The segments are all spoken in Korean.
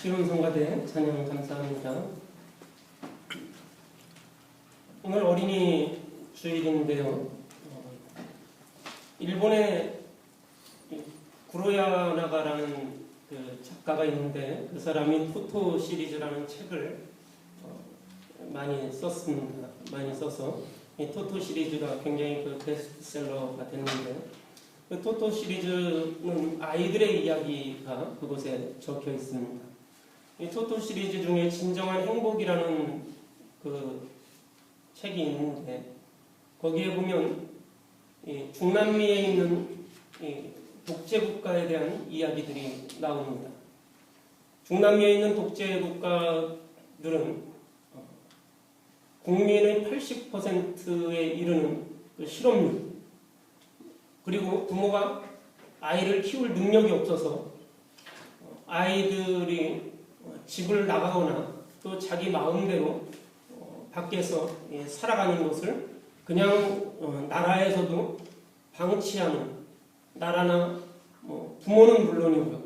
시온 성가대 찬양 감사합니다. 오늘 어린이 주일인데요. 어, 일본의 이 구로야나가라는 그 작가가 있는데 그 사람이 토토 시리즈라는 책을 어, 많이 썼습니다. 많이 써서 이 토토 시리즈가 굉장히 그 베스트셀러가 됐는데 그 토토 시리즈는 아이들의 이야기가 그곳에 적혀 있습니다. 이 토토 시리즈 중에 진정한 행복이라는 그 책이 있는데 거기에 보면 이 중남미에 있는 이 독재 국가에 대한 이야기들이 나옵니다. 중남미에 있는 독재 국가들은 어, 국민의 80%에 이르는 그 실업률 그리고 부모가 아이를 키울 능력이 없어서 어, 아이들이 어, 집을 나가거나 또 자기 마음대로 어, 밖에서 예, 살아가는 것을 그냥 어, 나라에서도 방치하는 나라나 뭐 부모는 물론이고요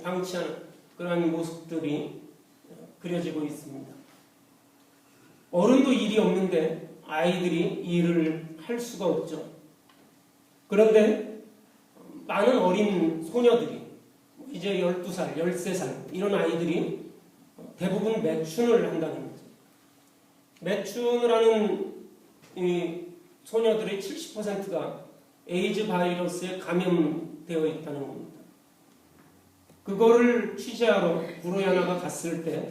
방치하는 그러한 모습들이 어, 그려지고 있습니다. 어른도 일이 없는데 아이들이 일을 할 수가 없죠. 그런데 많은 어린 소녀들이 이제 12살, 13살 이런 아이들이 대부분 매춘을 한다는 거죠. 매춘을 하는 이 소녀들의 70%가 에이즈 바이러스에 감염되어 있다는 겁니다. 그거를 취재하러 구로야나가 갔을 때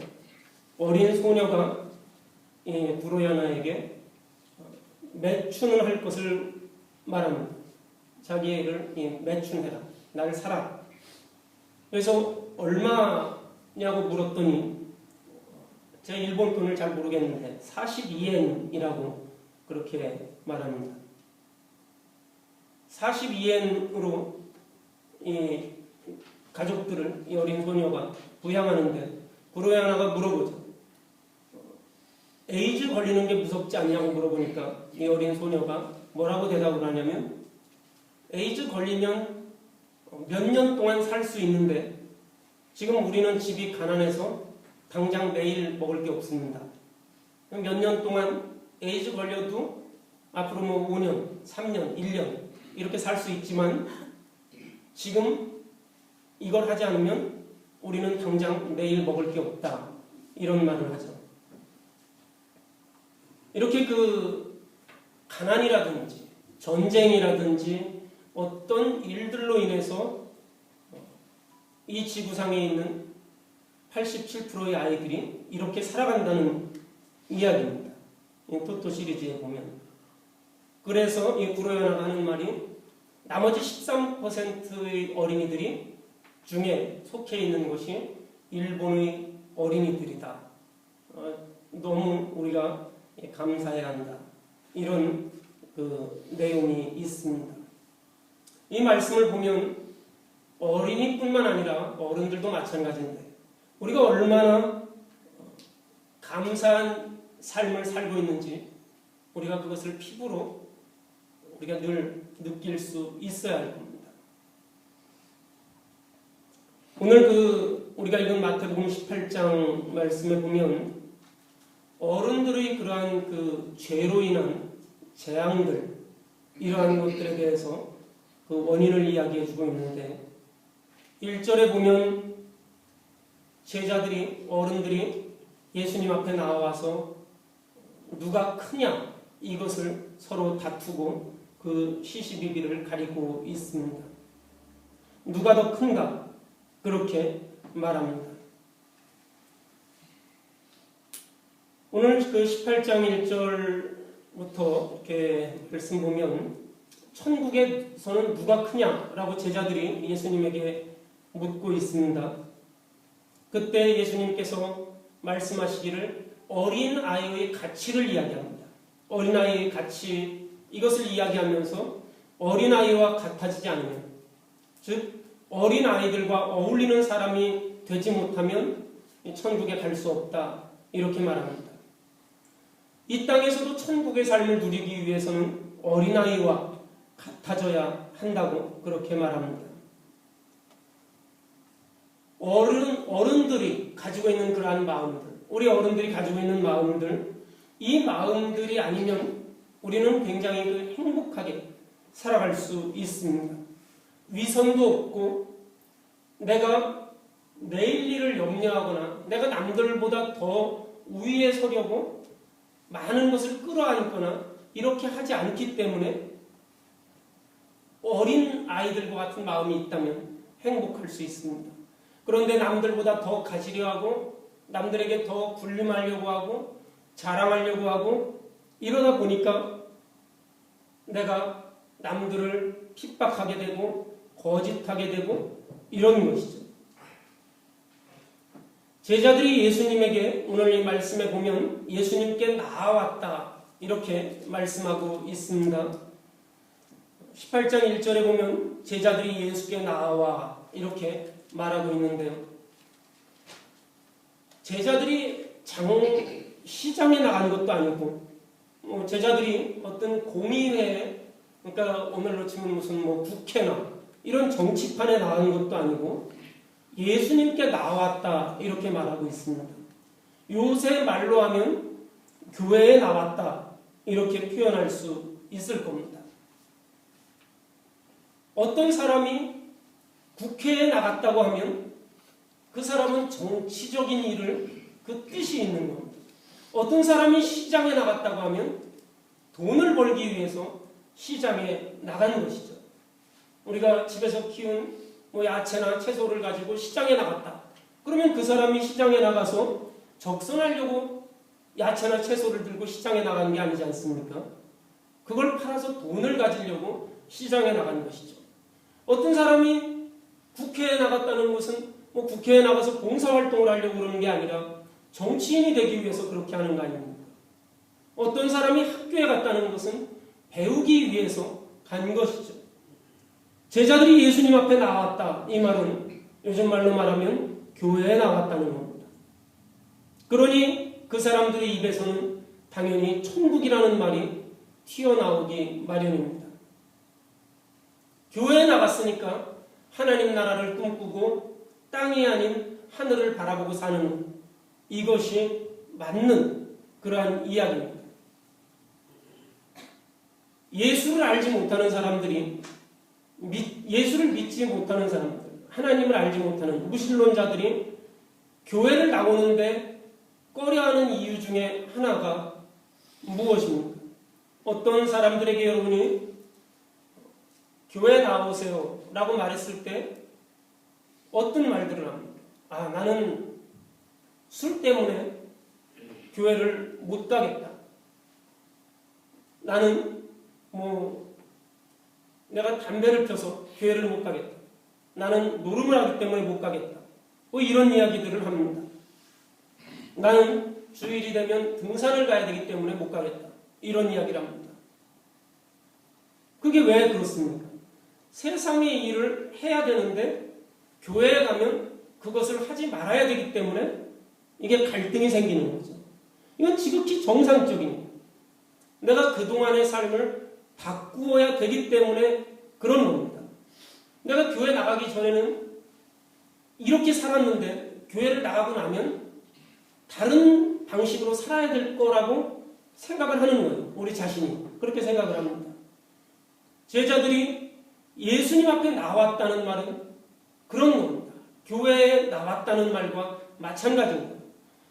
어린 소녀가 이 구로야나에게 매춘을 할 것을 말합니다. 자기를 매춘해라. 날 사라. 그래서 얼마냐고 물었더니 제가 일본 돈을 잘 모르겠는데 42엔이라고 그렇게 말합니다. 42엔으로 이 가족들을 이 어린 소녀가 부양하는데 구로야나가 물어보죠. 에이즈 걸리는 게 무섭지 않냐고 물어보니까 이 어린 소녀가 뭐라고 대답을 하냐면 에이즈 걸리면 몇 년 동안 살 수 있는데 지금 우리는 집이 가난해서 당장 매일 먹을 게 없습니다. 몇 년 동안 에이즈 걸려도 앞으로 뭐 5년, 3년, 1년 이렇게 살 수 있지만 지금 이걸 하지 않으면 우리는 당장 매일 먹을 게 없다. 이런 말을 하죠. 이렇게 그 가난이라든지 전쟁이라든지 어떤 일들로 인해서 이 지구상에 있는 87%의 아이들이 이렇게 살아간다는 이야기입니다. 이 토토 시리즈에 보면. 그래서 이 구로연화가 하는 말이 나머지 13%의 어린이들이 중에 속해 있는 것이 일본의 어린이들이다. 어, 너무 우리가 감사해야 한다. 이런 그 내용이 있습니다. 이 말씀을 보면 어린이뿐만 아니라 어른들도 마찬가지인데 우리가 얼마나 감사한 삶을 살고 있는지 우리가 그것을 피부로 우리가 늘 느낄 수 있어야 할 겁니다. 오늘 그 우리가 읽은 마태복음 18장 말씀에 보면 어른들의 그러한 그 죄로 인한 재앙들 이러한 것들에 대해서 그 원인을 이야기해 주고 있는데 1절에 보면 제자들이 어른들이 예수님 앞에 나와서 누가 크냐 이것을 서로 다투고 그 시시비비를 가리고 있습니다. 누가 더 큰가 그렇게 말합니다. 오늘 그 18장 1절부터 이렇게 말씀 보면 천국에서는 누가 크냐라고 제자들이 예수님에게 묻고 있습니다. 그때 예수님께서 말씀하시기를 어린 아이의 가치를 이야기합니다. 어린 아이의 가치 이것을 이야기하면서 어린 아이와 같아지지 않으면 즉 어린 아이들과 어울리는 사람이 되지 못하면 천국에 갈 수 없다 이렇게 말합니다. 이 땅에서도 천국의 삶을 누리기 위해서는 어린 아이와 같아져야 한다고 그렇게 말합니다. 어른 어른들이 가지고 있는 그러한 마음들, 우리 어른들이 가지고 있는 마음들, 이 마음들이 아니면 우리는 굉장히 그 행복하게 살아갈 수 있습니다. 위선도 없고 내가 내일 일을 염려하거나 내가 남들보다 더 우위에 서려고 많은 것을 끌어안거나 이렇게 하지 않기 때문에 어린 아이들과 같은 마음이 있다면 행복할 수 있습니다. 그런데 남들보다 더 가지려 하고 남들에게 더 군림하려고 하고 자랑하려고 하고 이러다 보니까 내가 남들을 핍박하게 되고 거짓하게 되고 이런 것이죠. 제자들이 예수님에게 오늘 이 말씀에 보면 예수님께 나아왔다 이렇게 말씀하고 있습니다. 18장 1절에 보면 제자들이 예수께 나와 이렇게 말하고 있는데요. 제자들이 장 시장에 나가는 것도 아니고 뭐 제자들이 어떤 공의회 그러니까 오늘로 치면 무슨 뭐 국회나 이런 정치판에 나가는 것도 아니고 예수님께 나왔다 이렇게 말하고 있습니다. 요새 말로 하면 교회에 나왔다 이렇게 표현할 수 있을 겁니다. 어떤 사람이 국회에 나갔다고 하면 그 사람은 정치적인 일을 그 뜻이 있는 겁니다. 어떤 사람이 시장에 나갔다고 하면 돈을 벌기 위해서 시장에 나가는 것이죠. 우리가 집에서 키운 뭐 야채나 채소를 가지고 시장에 나갔다. 그러면 그 사람이 시장에 나가서 적선하려고 야채나 채소를 들고 시장에 나가는 게 아니지 않습니까? 그걸 팔아서 돈을 가지려고 시장에 나가는 것이죠. 어떤 사람이 국회에 나갔다는 것은 뭐 국회에 나가서 봉사활동을 하려고 그러는 게 아니라 정치인이 되기 위해서 그렇게 하는 거 아닙니까? 어떤 사람이 학교에 갔다는 것은 배우기 위해서 간 것이죠. 제자들이 예수님 앞에 나왔다. 이 말은 요즘 말로 말하면 교회에 나왔다는 겁니다. 그러니 그 사람들의 입에서는 당연히 천국이라는 말이 튀어나오기 마련입니다. 교회에 나갔으니까 하나님 나라를 꿈꾸고 땅이 아닌 하늘을 바라보고 사는 이것이 맞는 그러한 이야기입니다. 예수를 알지 못하는 사람들이 예수를 믿지 못하는 사람들, 하나님을 알지 못하는 무신론자들이 교회를 나오는데 꺼려하는 이유 중에 하나가 무엇입니까? 어떤 사람들에게 여러분이 교회 나오세요 라고 말했을 때 어떤 말들을 합니까? 아, 나는 술 때문에 교회를 못 가겠다. 나는 뭐 내가 담배를 펴서 교회를 못 가겠다. 나는 노름을 하기 때문에 못 가겠다. 뭐 이런 이야기들을 합니다. 나는 주일이 되면 등산을 가야 되기 때문에 못 가겠다. 이런 이야기를 합니다. 그게 왜 그렇습니까? 세상의 일을 해야 되는데 교회에 가면 그것을 하지 말아야 되기 때문에 이게 갈등이 생기는 거죠. 이건 지극히 정상적인 내가 그동안의 삶을 바꾸어야 되기 때문에 그런 겁니다. 내가 교회 나가기 전에는 이렇게 살았는데 교회를 나가고 나면 다른 방식으로 살아야 될 거라고 생각을 하는 거예요. 우리 자신이. 그렇게 생각을 합니다. 제자들이 예수님 앞에 나왔다는 말은 그런 겁니다. 교회에 나왔다는 말과 마찬가지입니다.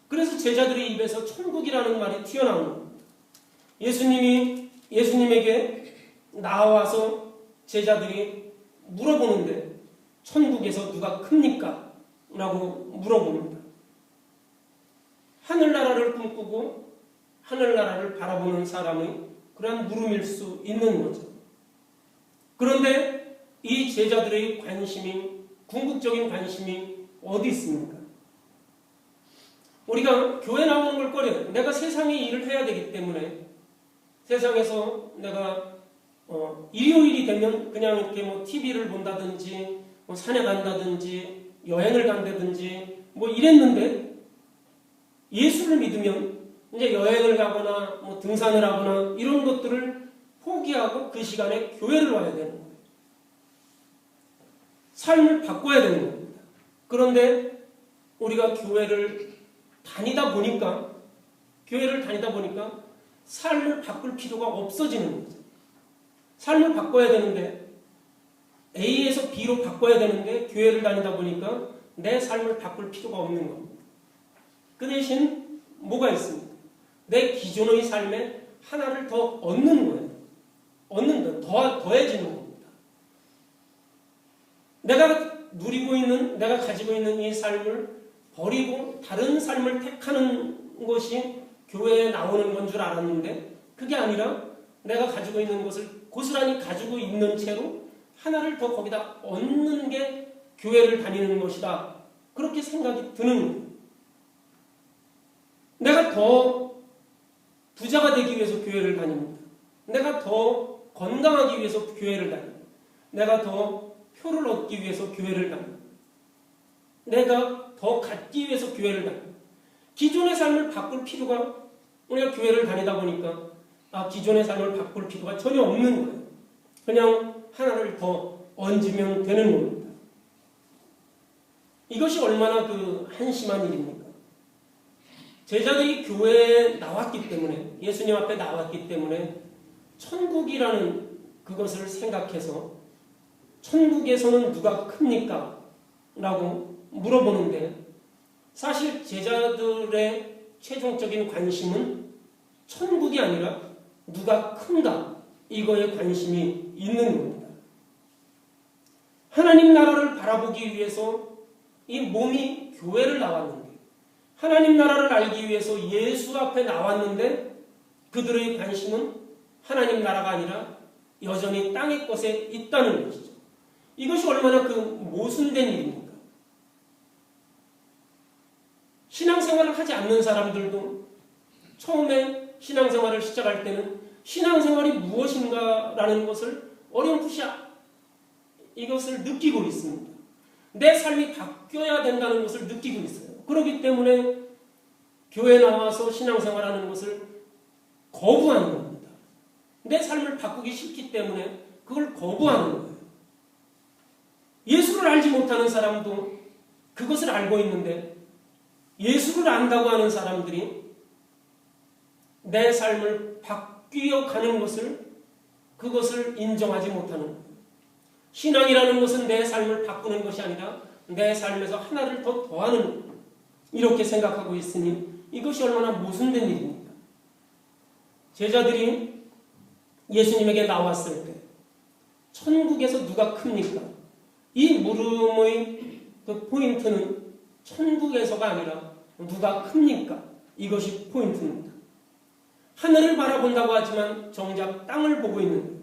그래서 제자들의 입에서 천국이라는 말이 튀어나오는 겁니다. 예수님이 예수님에게 나와서 제자들이 물어보는데 천국에서 누가 큽니까? 라고 물어봅니다. 하늘나라를 꿈꾸고 하늘나라를 바라보는 사람의 그러한 물음일 수 있는 거죠. 그런데 이 제자들의 관심이 궁극적인 관심이 어디 있습니까? 우리가 교회 나오는 걸 꺼려요. 내가 세상의 일을 해야 되기 때문에 세상에서 내가 어, 일요일이 되면 그냥 이렇게 뭐 TV를 본다든지 뭐 산에 간다든지 여행을 간다든지 뭐 이랬는데 예수를 믿으면 이제 여행을 가거나 뭐 등산을 하거나 이런 것들을 포기하고 그 시간에 교회를 와야 되는. 삶을 바꿔야 되는 겁니다. 그런데 우리가 교회를 다니다 보니까 교회를 다니다 보니까 삶을 바꿀 필요가 없어지는 거죠. 삶을 바꿔야 되는데 A에서 B로 바꿔야 되는데 교회를 다니다 보니까 내 삶을 바꿀 필요가 없는 겁니다. 그 대신 뭐가 있습니까? 내 기존의 삶에 하나를 더 얻는 거예요. 얻는 거, 더, 더해지는 겁니다. 내가 내가 가지고 있는 이 삶을 버리고 다른 삶을 택하는 것이 교회에 나오는 건 줄 알았는데 그게 아니라 내가 가지고 있는 것을 고스란히 가지고 있는 채로 하나를 더 거기다 얻는 게 교회를 다니는 것이다. 그렇게 생각이 드는. 내가 더 부자가 되기 위해서 교회를 다닙니다. 내가 더 건강하기 위해서 교회를 다닙니다. 내가 더 표를 얻기 위해서 교회를 다닙니다. 내가 더 갖기 위해서 교회를 다닙니다. 기존의 삶을 바꿀 필요가 우리가 교회를 다니다 보니까 아 기존의 삶을 바꿀 필요가 전혀 없는 거예요. 그냥 하나를 더 얹으면 되는 겁니다. 이것이 얼마나 그 한심한 일입니까? 제자들이 교회에 나왔기 때문에 예수님 앞에 나왔기 때문에 천국이라는 그것을 생각해서 천국에서는 누가 큽니까? 라고 물어보는데 사실 제자들의 최종적인 관심은 천국이 아니라 누가 큰가 이거에 관심이 있는 겁니다. 하나님 나라를 바라보기 위해서 이 몸이 교회를 나왔는데 하나님 나라를 알기 위해서 예수 앞에 나왔는데 그들의 관심은 하나님 나라가 아니라 여전히 땅의 것에 있다는 것이죠. 이것이 얼마나 그 모순된 일입니까? 신앙 생활을 하지 않는 사람들도 처음에 신앙생활을 시작할 때는 신앙생활이 무엇인가라는 것을 어렴풋이 이것을 느끼고 있습니다. 내 삶이 바뀌어야 된다는 것을 느끼고 있어요. 그렇기 때문에 교회 나와서 신앙생활하는 것을 거부하는 겁니다. 내 삶을 바꾸기 싫기 때문에 그걸 거부하는 거예요. 예수를 알지 못하는 사람도 그것을 알고 있는데 예수를 안다고 하는 사람들이 내 삶을 바뀌어 가는 것을 그것을 인정하지 못하는. 신앙이라는 것은 내 삶을 바꾸는 것이 아니라 내 삶에서 하나를 더 더하는. 이렇게 생각하고 있으니 이것이 얼마나 모순된 일입니까? 제자들이 예수님에게 나왔을 때 천국에서 누가 큽니까? 이 물음의 그 포인트는 천국에서가 아니라 누가 큽니까? 이것이 포인트입니다. 하늘을 바라본다고 하지만 정작 땅을 보고 있는.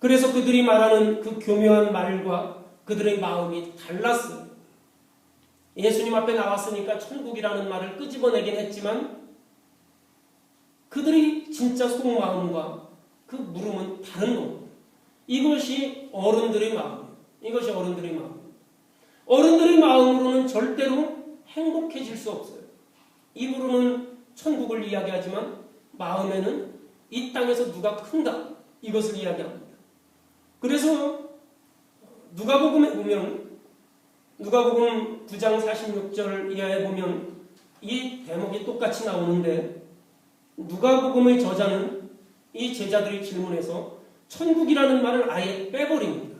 그래서 그들이 말하는 그 교묘한 말과 그들의 마음이 달랐어요. 예수님 앞에 나왔으니까 천국이라는 말을 끄집어내긴 했지만 그들이 진짜 속마음과 그 물음은 다른 겁니다. 이것이 어른들의 마음이에요. 이것이 어른들의 마음. 어른들의 마음으로는 절대로 행복해질 수 없어요. 입으로는 천국을 이야기하지만 마음에는 이 땅에서 누가 큰다 이것을 이야기합니다. 그래서 누가복음에 보면 누가복음 9장 46절 이하에 보면 이 대목이 똑같이 나오는데 누가복음의 저자는 이 제자들의 질문에서 천국이라는 말을 아예 빼버립니다.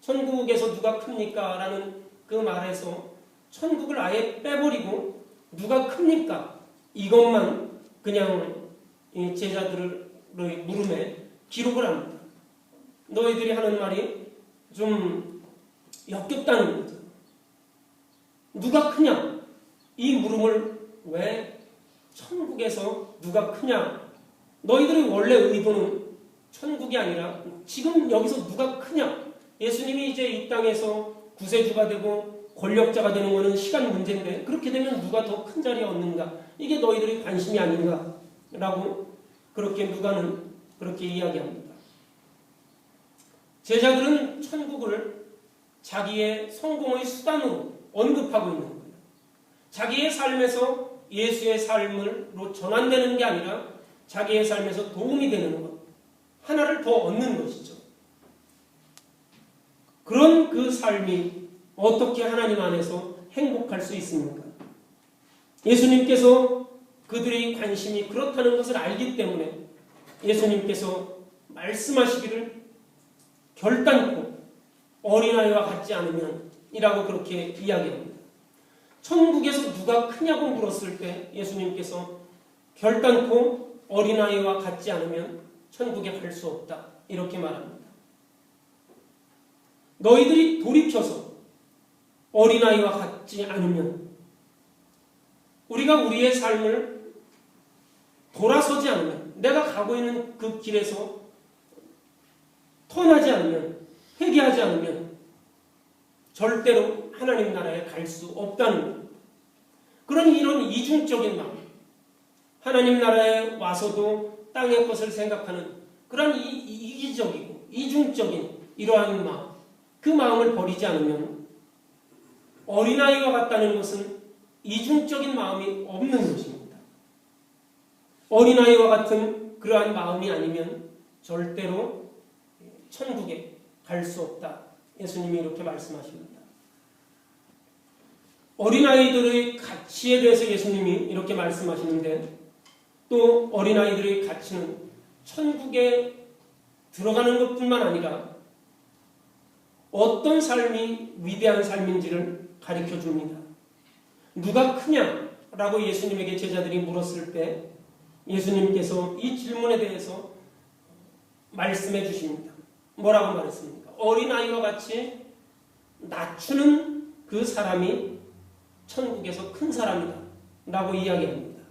천국에서 누가 큽니까? 라는 그 말에서 천국을 아예 빼버리고 누가 큽니까? 이것만 그냥 이 제자들의 물음에 기록을 합니다. 너희들이 하는 말이 좀 역겹다는 거죠. 누가 크냐? 이 물음을 왜 천국에서 누가 크냐? 너희들의 원래 의도는 천국이 아니라 지금 여기서 누가 크냐? 예수님이 이제 이 땅에서 구세주가 되고 권력자가 되는 것은 시간 문제인데 그렇게 되면 누가 더 큰 자리에 얻는가? 이게 너희들의 관심이 아닌가? 라고 그렇게 누가는 그렇게 이야기합니다. 제자들은 천국을 자기의 성공의 수단으로 언급하고 있는 거예요. 자기의 삶에서 예수의 삶으로 전환되는 게 아니라 자기의 삶에서 도움이 되는 것. 하나를 더 얻는 것이죠. 그런 그 삶이 어떻게 하나님 안에서 행복할 수 있습니까? 예수님께서 그들의 관심이 그렇다는 것을 알기 때문에 예수님께서 말씀하시기를 결단코 어린아이와 같지 않으면 이라고 그렇게 이야기합니다. 천국에서 누가 크냐고 물었을 때 예수님께서 결단코 어린아이와 같지 않으면 천국에 갈 수 없다. 이렇게 말합니다. 너희들이 돌이켜서 어린아이와 같지 않으면 우리가 우리의 삶을 돌아서지 않으면 내가 가고 있는 그 길에서 턴하지 않으면 회개하지 않으면 절대로 하나님 나라에 갈 수 없다는 겁니다. 그런 이런 이중적인 마음 하나님 나라에 와서도 땅의 것을 생각하는 그런 이, 이기적이고 이중적인 이러한 마음 그 마음을 버리지 않으면 어린아이와 같다는 것은 이중적인 마음이 없는 것입니다. 어린아이와 같은 그러한 마음이 아니면 절대로 천국에 갈 수 없다. 예수님이 이렇게 말씀하십니다. 어린아이들의 가치에 대해서 예수님이 이렇게 말씀하시는데 또 어린아이들의 가치는 천국에 들어가는 것뿐만 아니라 어떤 삶이 위대한 삶인지를 가르쳐 줍니다. 누가 크냐라고 예수님에게 제자들이 물었을 때 예수님께서 이 질문에 대해서 말씀해 주십니다. 뭐라고 말했습니까? 어린아이와 같이 낮추는 그 사람이 천국에서 큰 사람이다. 라고 이야기합니다.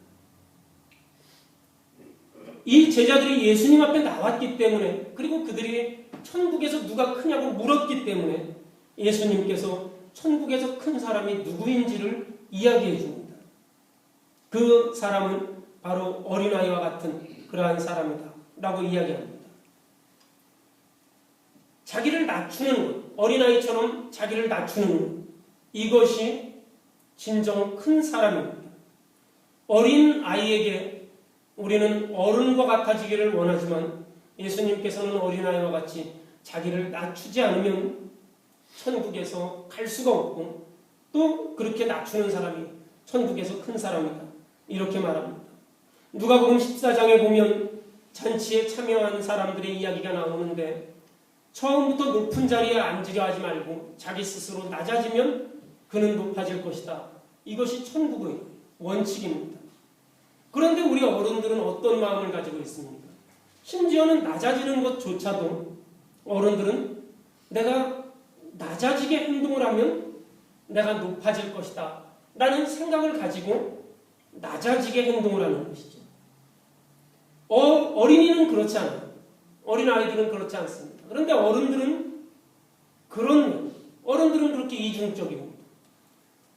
이 제자들이 예수님 앞에 나왔기 때문에 그리고 그들이 천국에서 누가 크냐고 물었기 때문에 예수님께서 천국에서 큰 사람이 누구인지를 이야기해 줍니다. 그 사람은 바로 어린아이와 같은 그러한 사람이다. 라고 이야기합니다. 자기를 낮추는 것, 어린아이처럼 자기를 낮추는 것, 이것이 진정 큰 사람입니다. 어린 아이에게 우리는 어른과 같아지기를 원하지만 예수님께서는 어린아이와 같이 자기를 낮추지 않으면 천국에서 갈 수가 없고 또 그렇게 낮추는 사람이 천국에서 큰 사람이다. 이렇게 말합니다. 누가복음 14장에 보면 잔치에 참여한 사람들의 이야기가 나오는데 처음부터 높은 자리에 앉으려 하지 말고 자기 스스로 낮아지면 그는 높아질 것이다. 이것이 천국의 원칙입니다. 그런데 우리 어른들은 어떤 마음을 가지고 있습니까? 심지어는 낮아지는 것조차도 어른들은 내가 낮아지게 행동을 하면 내가 높아질 것이다. 라는 생각을 가지고 낮아지게 행동을 하는 것이죠. 어, 어린이는 그렇지 않아요. 어린아이들은 그렇지 않습니다. 그런데 어른들은 그런, 어른들은 그렇게 이중적입니다.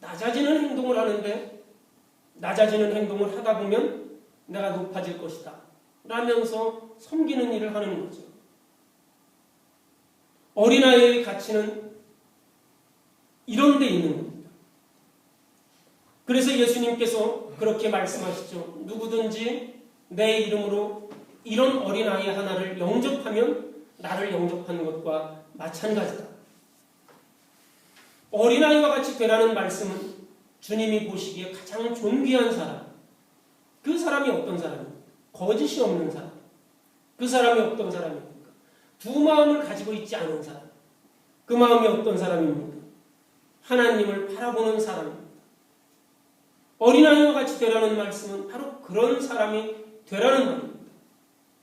낮아지는 행동을 하는데 낮아지는 행동을 하다 보면 내가 높아질 것이다. 라면서 섬기는 일을 하는 거죠. 어린아이의 가치는 이런 데 있는 겁니다. 그래서 예수님께서 그렇게 말씀하시죠. 누구든지 내 이름으로 이런 어린아이 하나를 영접하면 나를 영접하는 것과 마찬가지다. 어린아이와 같이 되라는 말씀은 주님이 보시기에 가장 존귀한 사람. 그 사람이 어떤 사람입니까? 거짓이 없는 사람. 그 사람이 어떤 사람입니까? 두 마음을 가지고 있지 않은 사람. 그 마음이 어떤 사람입니까? 하나님을 바라보는 사람입니다. 어린아이와 같이 되라는 말씀은 바로 그런 사람이 되라는 말입니다.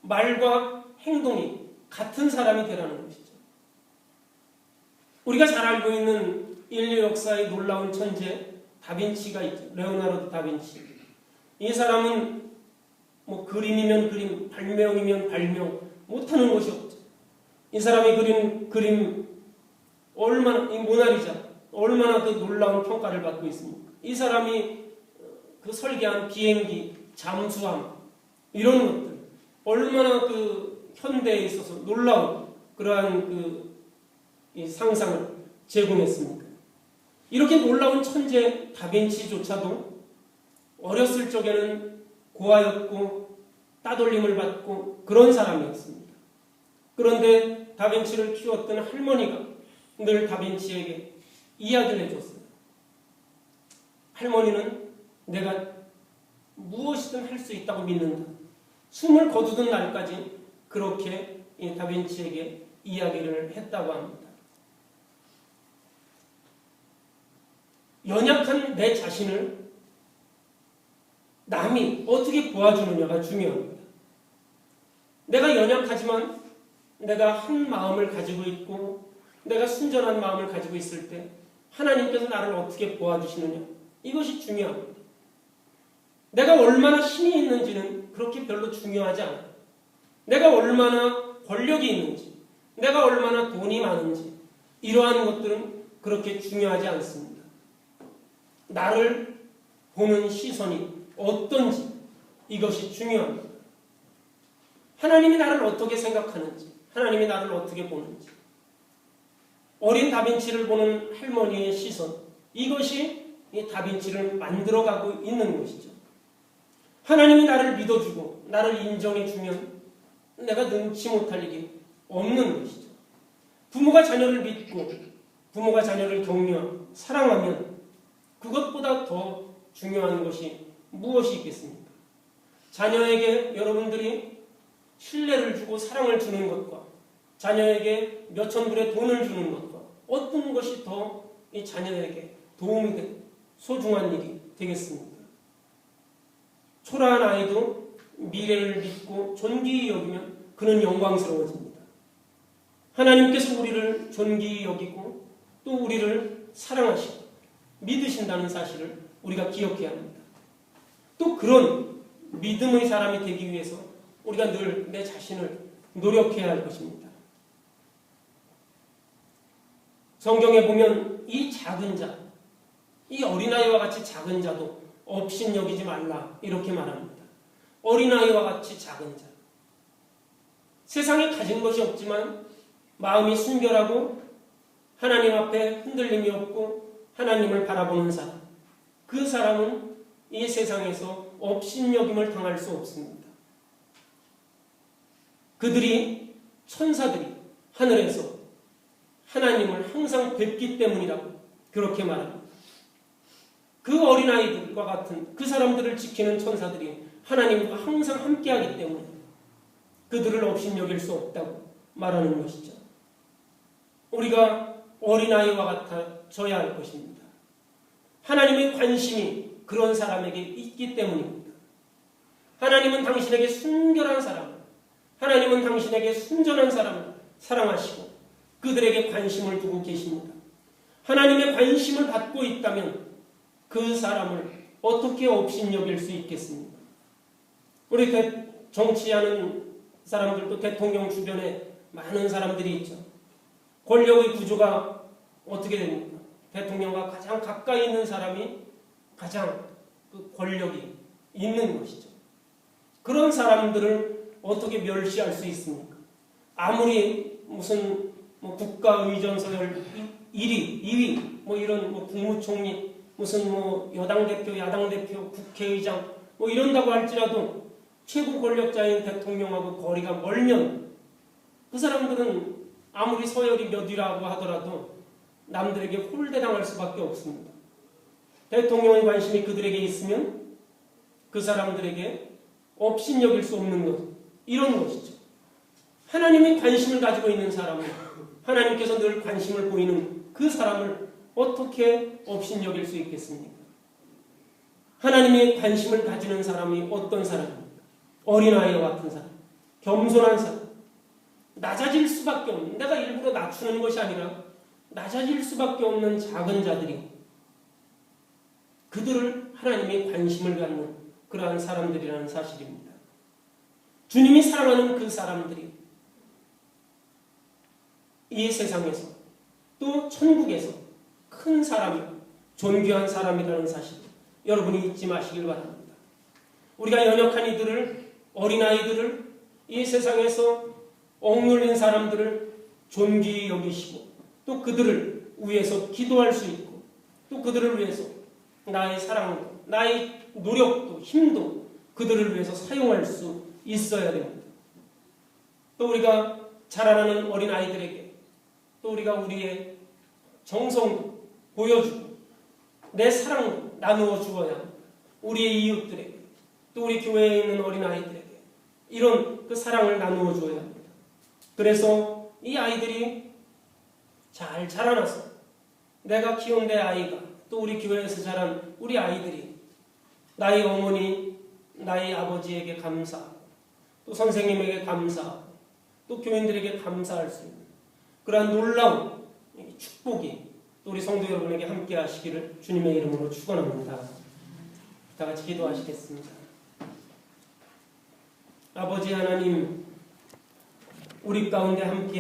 말과 행동이 같은 사람이 되라는 것이죠. 우리가 잘 알고 있는 인류 역사의 놀라운 천재 다빈치가 있죠. 레오나르도 다빈치. 이 사람은 뭐 그림이면 그림, 발명이면 발명 못하는 것이 없죠. 이 사람이 그린 그림 얼마나 이 모나리자 얼마나 그 놀라운 평가를 받고 있습니까? 이 사람이 그 설계한 비행기, 잠수함 이런 것들 얼마나 그 현대에 있어서 놀라운 그러한 그 상상을 제공했습니까? 이렇게 놀라운 천재 다빈치조차도 어렸을 적에는 고아였고 따돌림을 받고 그런 사람이었습니다. 그런데 다빈치를 키웠던 할머니가 늘 다빈치에게 이야기를 해줬어요. 할머니는 내가 무엇이든 할 수 있다고 믿는다. 숨을 거두던 날까지 그렇게 이 다빈치에게 이야기를 했다고 합니다. 연약한 내 자신을 남이 어떻게 보아주느냐가 중요합니다. 내가 연약하지만 내가 한 마음을 가지고 있고 내가 순전한 마음을 가지고 있을 때 하나님께서 나를 어떻게 보아주시느냐 이것이 중요합니다. 내가 얼마나 힘이 있는지는 그렇게 별로 중요하지 않아요. 내가 얼마나 권력이 있는지, 내가 얼마나 돈이 많은지 이러한 것들은 그렇게 중요하지 않습니다. 나를 보는 시선이 어떤지 이것이 중요합니다. 하나님이 나를 어떻게 생각하는지, 하나님이 나를 어떻게 보는지, 어린 다빈치를 보는 할머니의 시선, 이것이 이 다빈치를 만들어가고 있는 것이죠. 하나님이 나를 믿어주고, 나를 인정해주면 내가 능치 못할 일이 없는 것이죠. 부모가 자녀를 믿고, 부모가 자녀를 격려하고, 사랑하면 그것보다 더 중요한 것이 무엇이 있겠습니까? 자녀에게 여러분들이 신뢰를 주고 사랑을 주는 것과 자녀에게 몇천 불의 돈을 주는 것과 어떤 것이 더 이 자녀에게 도움이 되고 소중한 일이 되겠습니까? 초라한 아이도 미래를 믿고 존귀히 여기면 그는 영광스러워집니다. 하나님께서 우리를 존귀히 여기고 또 우리를 사랑하시고 믿으신다는 사실을 우리가 기억해야 합니다. 또 그런 믿음의 사람이 되기 위해서 우리가 늘 내 자신을 노력해야 할 것입니다. 성경에 보면 이 작은 자, 이 어린아이와 같이 작은 자도 업신 여기지 말라 이렇게 말합니다. 어린아이와 같이 작은 자. 세상에 가진 것이 없지만 마음이 순결하고 하나님 앞에 흔들림이 없고 하나님을 바라보는 사람. 그 사람은 이 세상에서 업신여김을 당할 수 없습니다. 그들이 천사들이 하늘에서 하나님을 항상 뵙기 때문이라고 그렇게 말합니다. 그 어린아이들과 같은 그 사람들을 지키는 천사들이 하나님과 항상 함께하기 때문에 그들을 업신여길 수 없다고 말하는 것이죠. 우리가 어린아이와 같아져야 할 것입니다. 하나님의 관심이 그런 사람에게 있기 때문입니다. 하나님은 당신에게 순결한 사람, 하나님은 당신에게 순전한 사람을 사랑하시고 그들에게 관심을 두고 계십니다. 하나님의 관심을 받고 있다면 그 사람을 어떻게 업신여길 수 있겠습니까? 우리 정치하는 사람들도 대통령 주변에 많은 사람들이 있죠. 권력의 구조가 어떻게 됩니까? 대통령과 가장 가까이 있는 사람이 가장 그 권력이 있는 것이죠. 그런 사람들을 어떻게 멸시할 수 있습니까? 아무리 무슨 뭐 국가의전서열 1위, 2위, 뭐 이런 뭐 국무총리, 무슨 뭐 여당 대표, 야당 대표, 국회의장 뭐 이런다고 할지라도 최고 권력자인 대통령하고 거리가 멀면 그 사람들은 아무리 서열이 몇 위라고 하더라도 남들에게 홀대당할 수밖에 없습니다. 대통령의 관심이 그들에게 있으면 그 사람들에게 업신여길 수 없는 것 이런 것이죠. 하나님이 관심을 가지고 있는 사람은 하나님께서 늘 관심을 보이는 그 사람을 어떻게 업신여길 수 있겠습니까? 하나님의 관심을 가지는 사람이 어떤 사람입니까? 어린아이와 같은 사람, 겸손한 사람, 낮아질 수밖에 없는, 내가 일부러 낮추는 것이 아니라 낮아질 수밖에 없는 작은 자들이 그들을 하나님의 관심을 갖는 그러한 사람들이라는 사실입니다. 주님이 사랑하는 그 사람들이 이 세상에서 또 천국에서 큰 사람이 존귀한 사람이라는 사실 여러분이 잊지 마시길 바랍니다. 우리가 연약한 이들을 어린아이들을 이 세상에서 억눌린 사람들을 존귀히 여기시고 또 그들을 위해서 기도할 수 있고 또 그들을 위해서 나의 사랑도 나의 노력도 힘도 그들을 위해서 사용할 수 있어야 됩니다. 또 우리가 자라나는 어린 아이들에게 또 우리가 우리의 정성도 보여주고 내 사랑 나누어 주어야. 우리의 이웃들에게 또 우리 교회에 있는 어린 아이들에게 이런 그 사랑을 나누어 주어야 합니다. 그래서 이 아이들이 잘 자라나서 내가 키운 내 아이가 또 우리 교회에서 자란 우리 아이들이 나의 어머니, 나의 아버지에게 감사하고 또 선생님에게 감사하고 또 교인들에게 감사할 수 있는 그러한 놀라운 이 축복이 또 우리 성도 여러분에게 함께 하시기를 주님의 이름으로 축원합니다. 다 같이 기도하시겠습니다. 아버지 하나님 우리 가운데 함께